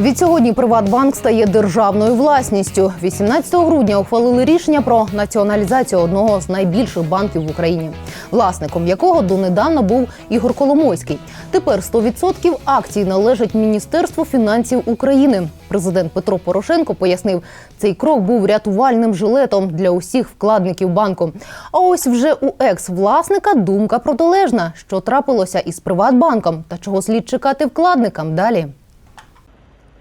Відсьогодні Приватбанк стає державною власністю. 18 грудня ухвалили рішення про націоналізацію одного з найбільших банків в Україні, власником якого донедавна був Ігор Коломойський. Тепер 100% акцій належать Міністерству фінансів України. Президент Петро Порошенко пояснив, цей крок був рятувальним жилетом для усіх вкладників банку. А ось вже у екс-власника думка протилежна, що трапилося із Приватбанком та чого слід чекати вкладникам далі.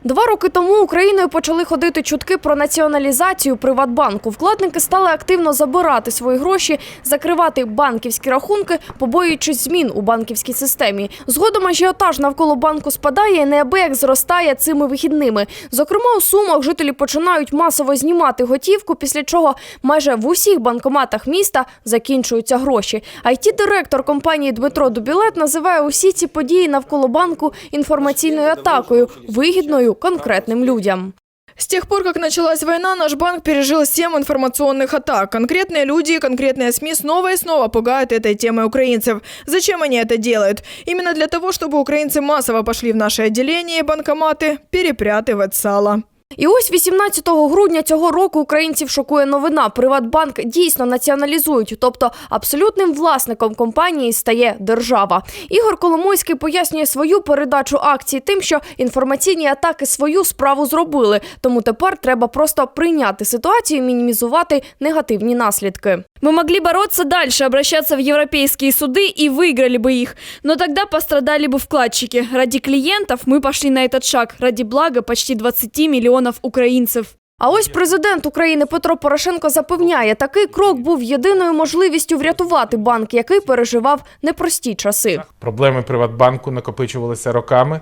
Два роки тому Україною почали ходити чутки про націоналізацію Приватбанку. Вкладники стали активно забирати свої гроші, закривати банківські рахунки, побоюючись змін у банківській системі. Згодом ажіотаж навколо банку спадає і неабияк зростає цими вихідними. Зокрема, у сумах жителі починають масово знімати готівку, після чого майже в усіх банкоматах міста закінчуються гроші. it директор компанії Дмитро Дубілет називає усі ці події навколо банку інформаційною атакою, вигідною конкретним людям. С тех пор, как началась война, наш банк пережил семь информационных атак. Конкретные люди и конкретные СМИ снова и снова пугают этой темой украинцев. Зачем они это делают? Именно для того, чтобы украинцы массово пошли в наши отделения и банкоматы перепрятывать сало. І ось 18 грудня цього року українців шокує новина. Приватбанк дійсно націоналізують, тобто абсолютним власником компанії стає держава. Ігор Коломойський пояснює свою передачу акцій тим, що інформаційні атаки свою справу зробили. Тому тепер треба просто прийняти ситуацію, і мінімізувати негативні наслідки. Мы могли бороться дальше, обращаться в европейские суды и выиграли бы их. Но тогда пострадали бы вкладчики. Ради клиентов мы пошли на этот шаг, ради блага почти 20 миллионов украинцев. А ось президент України Петро Порошенко запевняє, такий крок був єдиною можливістю врятувати банк, який переживав непрості часи. Проблеми Приватбанку накопичувалися роками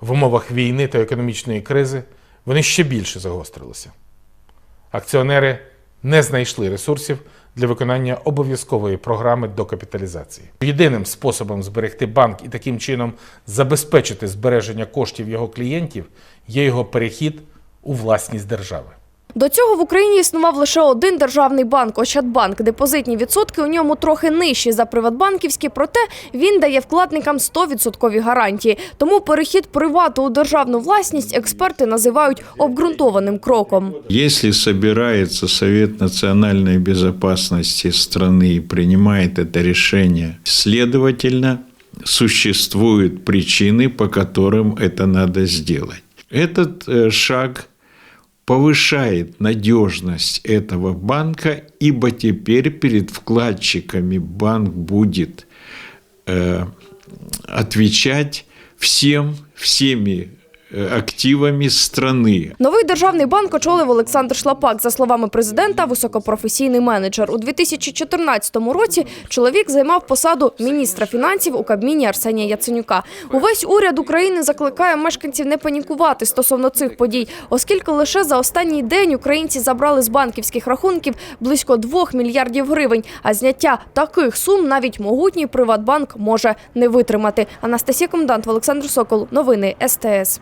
в умовах війни та економічної кризи. Вони ще більше загострилися. Акціонери не знайшли ресурсів для виконання обов'язкової програми докапіталізації. Єдиним способом зберегти банк і таким чином забезпечити збереження коштів його клієнтів є його перехід у власність держави. До цього в Україні існував лише один державний банк Ощадбанк. Депозитні відсотки у ньому трохи нижчі за приватбанківські, проте він дає вкладникам 100% гарантії. Тому перехід привату у державну власність експерти називають обґрунтованим кроком. Если собирается Совет национальной безопасности страны и принимает это решение, следовательно, существуют причины, по которым это надо сделать. Этот э, шаг повышает надежность этого банка, ибо теперь перед вкладчиками банк будет э, отвечать всем, всеми активами страны, Новий державний банк очолив Олександр Шлапак. За словами президента, високопрофесійний менеджер. У 2014 році чоловік займав посаду міністра фінансів у Кабміні Арсенія Яценюка. Увесь уряд України закликає мешканців не панікувати стосовно цих подій, оскільки лише за останній день українці забрали з банківських рахунків близько 2 мільярдів гривень. А зняття таких сум навіть могутній Приватбанк може не витримати. Анастасія Комендант, Олександр Сокол. Новини СТС.